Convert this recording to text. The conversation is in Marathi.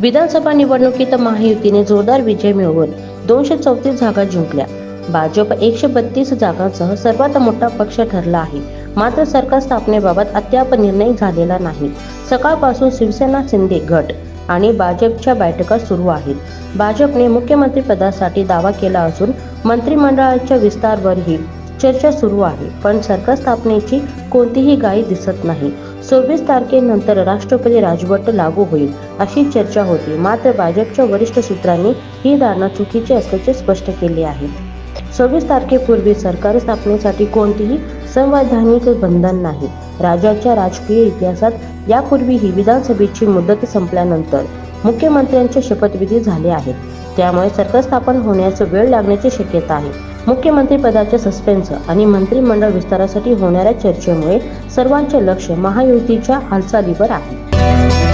विधानसभा निवडणुकीत महायुतीने जोरदार विजय मिळवून दोनशे चौतीस जागा जिंकल्या. भाजप एकशे बत्तीस जागांसह सर्वात मोठा पक्ष ठरला आहे. मात्र सरकार स्थापनेबाबत अद्याप निर्णय झालेला नाही. सकाळपासून शिवसेना शिंदे गट आणि भाजपच्या बैठका सुरू आहेत. भाजपने मुख्यमंत्रीपदासाठी दावा केला असून मंत्रिमंडळाच्या विस्तारवरही चर्चा सुरू आहे. पण सरकार स्थापनेची कोणतीही गाई दिसत नाही. सव्वीस तारखेनंतर राष्ट्रपती राजवट लागू होईल अशी चर्चा होती. मात्र भाजपच्या वरिष्ठ सूत्रांनी ही धारणा चुकीची असल्याचे स्पष्ट केले आहे. सव्वीस तारखेपूर्वी सरकार स्थापनेसाठी कोणतीही संवैधानिक बंधन नाही. राज्याच्या राजकीय इतिहासात यापूर्वीही विधानसभेची मुदत संपल्यानंतर मुख्यमंत्र्यांचे शपथविधी झाले आहेत. त्यामुळे सरकार स्थापन होण्यास वेळ लागण्याची शक्यता आहे. मुख्यमंत्रीपदाचे सस्पेन्स आणि मंत्रिमंडळ विस्तारासाठी होणाऱ्या चर्चेमुळे सर्वांचे लक्ष महायुतीच्या हालचालीवर आहे.